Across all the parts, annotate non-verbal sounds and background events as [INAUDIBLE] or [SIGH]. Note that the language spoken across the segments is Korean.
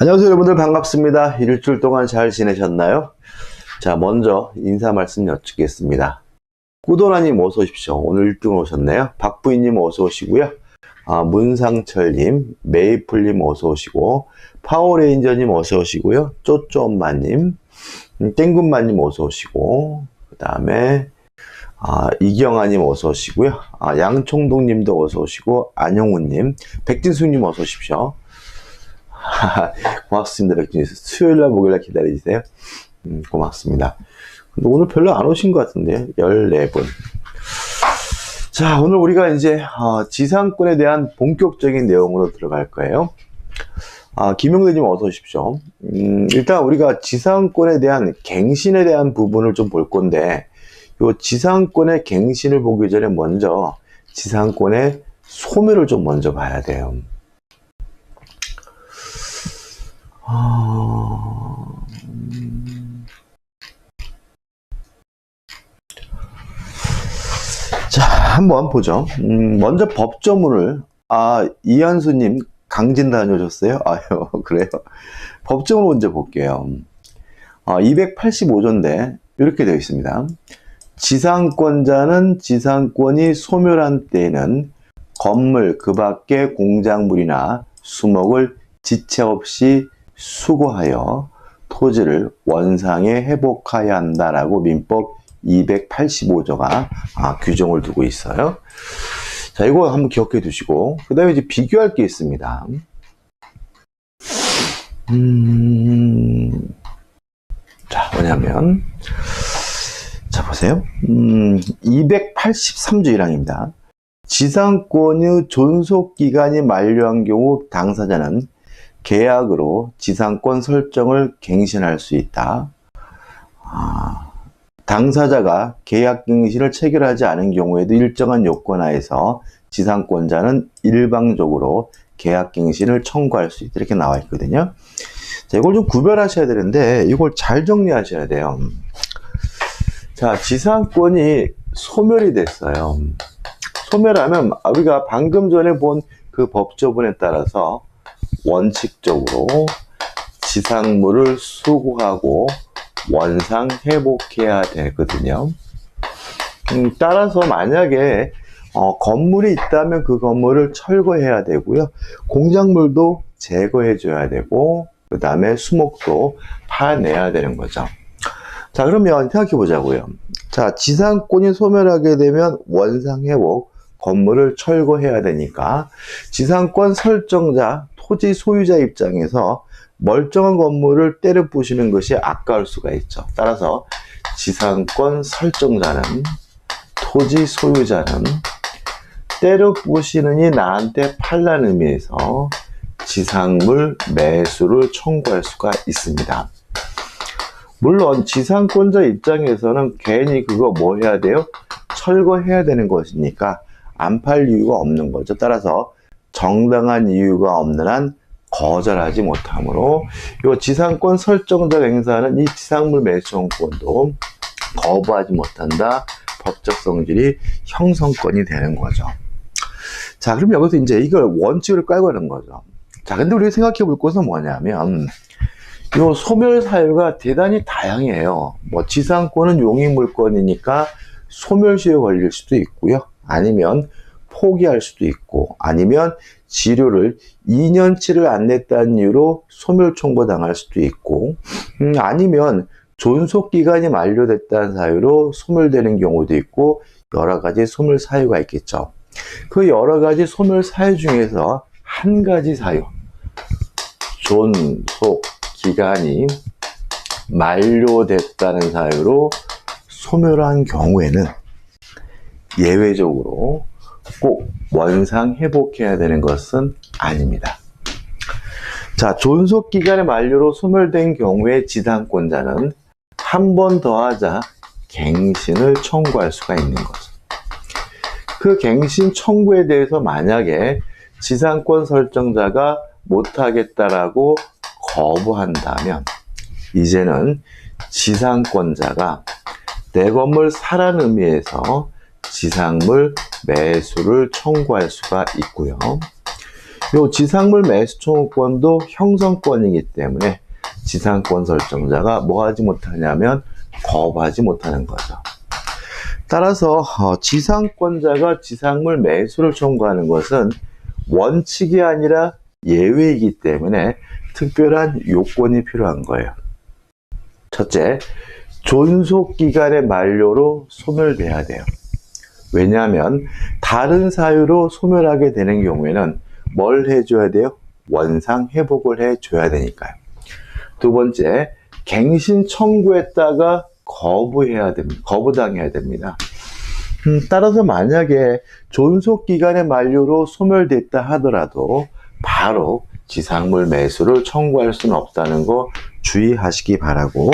안녕하세요 여러분들 반갑습니다. 일주일 동안 잘 지내셨나요? 자 먼저 인사 말씀 여쭙겠습니다. 꾸도라님 어서 오십시오. 오늘 1등 오셨네요. 박부인님 어서 오시고요. 아, 문상철님, 메이플님 어서 오시고 파워레인저님 어서 오시고요. 쪼쪼엄마님, 음, 땡군마님 어서 오시고 그 다음에 아, 이경아님 어서 오시고요. 아, 양총동님도 어서 오시고 안영훈님, 백진수님 어서 오십시오. [LAUGHS] 고맙습니다, 백준이. 수요일날, 목요일날 기다려주세요. 음, 고맙습니다. 근데 오늘 별로 안 오신 것 같은데요. 14분. 자, 오늘 우리가 이제, 어, 지상권에 대한 본격적인 내용으로 들어갈 거예요. 아, 김용대님 어서 오십시오. 음, 일단 우리가 지상권에 대한 갱신에 대한 부분을 좀 볼 건데, 요 지상권의 갱신을 보기 전에 먼저 지상권의 소멸을 좀 먼저 봐야 돼요. 아, 음. 자, 한번 보죠. 음, 먼저 법조문을, 아, 이현수님 강진 다녀오셨어요? [LAUGHS] 아유, 그래요. 법조문 먼저 볼게요. 어, 285조인데, 이렇게 되어 있습니다. 지상권자는 지상권이 소멸한 때에는 건물 그 밖의 공작물이나 수목을 지체 없이 수거하여 토지를 원상에 회복하여야 한다라고 민법 285조가 아, 규정을 두고 있어요. 자, 이거 한번 기억해 두시고, 그 다음에 이제 비교할 게 있습니다. 음, 자, 뭐냐면, 자, 보세요. 음, 283조 1항입니다. 지상권의 존속기간이 만료한 경우 당사자는 계약으로 지상권 설정을 갱신할 수 있다. 아, 당사자가 계약 갱신을 체결하지 않은 경우에도 일정한 요건 하에서 지상권자는 일방적으로 계약 갱신을 청구할 수 있다. 이렇게 나와 있거든요. 자, 이걸 좀 구별하셔야 되는데 이걸 잘 정리하셔야 돼요. 자, 지상권이 소멸이 됐어요. 소멸하면 우리가 방금 전에 본 그 법조문에 따라서 원칙적으로 지상물을 수거하고 원상 회복해야 되거든요. 음, 따라서 만약에 어, 건물이 있다면 그 건물을 철거해야 되고요. 공작물도 제거해 줘야 되고 그 다음에 수목도 파내야 되는 거죠. 자 그러면 생각해 보자고요. 자 지상권이 소멸하게 되면 원상 회복 건물을 철거해야 되니까 지상권 설정자 토지 소유자 입장에서 멀쩡한 건물을 때려 부시는 것이 아까울 수가 있죠. 따라서 지상권 설정자는 토지 소유자는 때려 부시느니 나한테 팔라는 의미에서 지상물 매수를 청구할 수가 있습니다. 물론 지상권자 입장에서는 괜히 그거 뭐 해야 돼요? 철거해야 되는 것이니까 안 팔 이유가 없는 거죠. 따라서 정당한 이유가 없는 한 거절하지 못하므로 이 지상권 설정자 행사하는 이 지상물 매수권도 거부하지 못한다. 법적 성질이 형성권이 되는 거죠. 자, 그럼 여기서 이제 이걸 원칙을 깔고 하는 거죠. 자, 근데 우리가 생각해 볼 것은 뭐냐면, 이 소멸 사유가 대단히 다양해요. 뭐, 지상권은 용익 물권이니까 소멸시효 걸릴 수도 있고요. 아니면 포기할 수도 있고, 아니면 지료를 2년치를 안 냈다는 이유로 소멸 청구 당할 수도 있고, 음, 아니면 존속 기간이 만료됐다는 사유로 소멸되는 경우도 있고, 여러 가지 소멸 사유가 있겠죠. 그 여러 가지 소멸 사유 중에서 한 가지 사유, 존속 기간이 만료됐다는 사유로 소멸한 경우에는 예외적으로 꼭 원상 회복해야 되는 것은 아닙니다. 자, 존속 기간의 만료로 소멸된 경우에 지상권자는 한 번 더 하자 갱신을 청구할 수가 있는 거죠. 그 갱신 청구에 대해서 만약에 지상권 설정자가 못하겠다라고 거부한다면 이제는 지상권자가 내 건물 사라는 의미에서 지상물 매수를 청구할 수가 있고요. 요 지상물 매수 청구권도 형성권이기 때문에 지상권 설정자가 뭐 하지 못하냐면 거부하지 못하는 거죠. 따라서 어, 지상권자가 지상물 매수를 청구하는 것은 원칙이 아니라 예외이기 때문에 특별한 요건이 필요한 거예요. 첫째, 존속 기간의 만료로 소멸돼야 돼요. 왜냐하면 다른 사유로 소멸하게 되는 경우에는 뭘 해줘야 돼요? 원상 회복을 해줘야 되니까요. 두 번째, 갱신 청구했다가 거부해야 됩니다. 거부당해야 됩니다. 음, 따라서 만약에 존속 기간의 만료로 소멸됐다 하더라도 바로 지상물 매수를 청구할 수는 없다는 거 주의하시기 바라고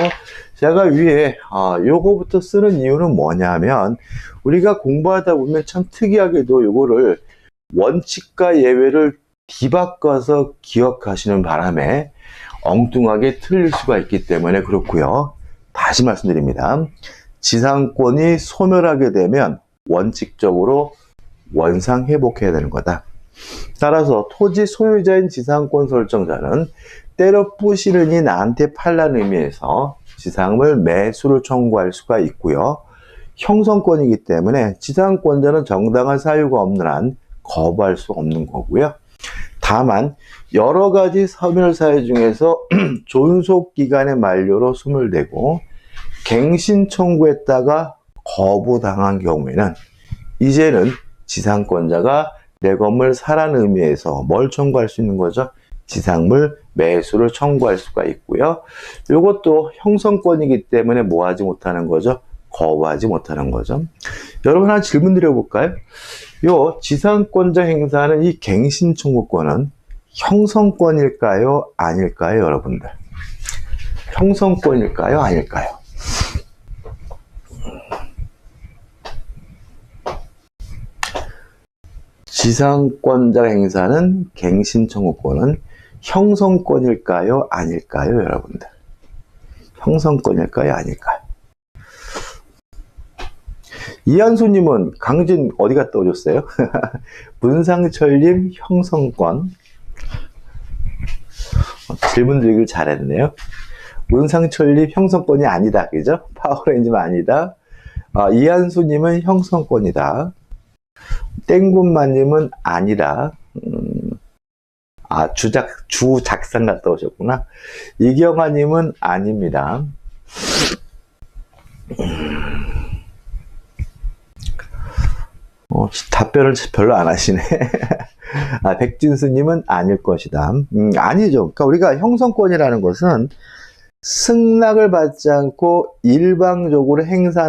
제가 위에 아, 요거부터 쓰는 이유는 뭐냐면 우리가 공부하다 보면 참 특이하게도 요거를 원칙과 예외를 뒤바꿔서 기억하시는 바람에 엉뚱하게 틀릴 수가 있기 때문에 그렇고요. 다시 말씀드립니다. 지상권이 소멸하게 되면 원칙적으로 원상 회복해야 되는 거다. 따라서 토지 소유자인 지상권 설정자는 때려 부시르니 나한테 팔라는 의미에서 지상을 매수를 청구할 수가 있고요. 형성권이기 때문에 지상권자는 정당한 사유가 없는 한 거부할 수 없는 거고요. 다만 여러 가지 소멸 사유 중에서 [CLEARS THROAT] 존속 기간의 만료로 소멸되고 갱신 청구했다가 거부당한 경우에는 이제는 지상권자가 내 건물 사라는 의미에서 뭘 청구할 수 있는 거죠? 지상물 매수를 청구할 수가 있고요. 이것도 형성권이기 때문에 뭐 하지 못하는 거죠? 거부하지 못하는 거죠. 여러분 하나 질문 드려볼까요? 요 지상권자 행사하는 이 갱신 청구권은 형성권일까요? 아닐까요? 여러분들. 형성권일까요? 아닐까요? 지상권자 행사는 갱신 청구권은 형성권일까요? 아닐까요? 여러분들. 형성권일까요? 아닐까요? 이한수님은 강진 어디 갔다 오셨어요? [LAUGHS] 문상철님 형성권. 어, 질문 드리길 잘했네요. 문상철님 형성권이 아니다. 그죠? 파워레인지만 아니다. 아, 이한수님은 형성권이다. 땡군마님은 아니다. 음, 아, 주작, 주작상 갔다 오셨구나. 이경아님은 아닙니다. 어, 답변을 별로 안 하시네. [LAUGHS] 아, 백진수님은 아닐 것이다. 음, 아니죠. 그러니까 우리가 형성권이라는 것은 승낙을 받지 않고 일방적으로 행사하는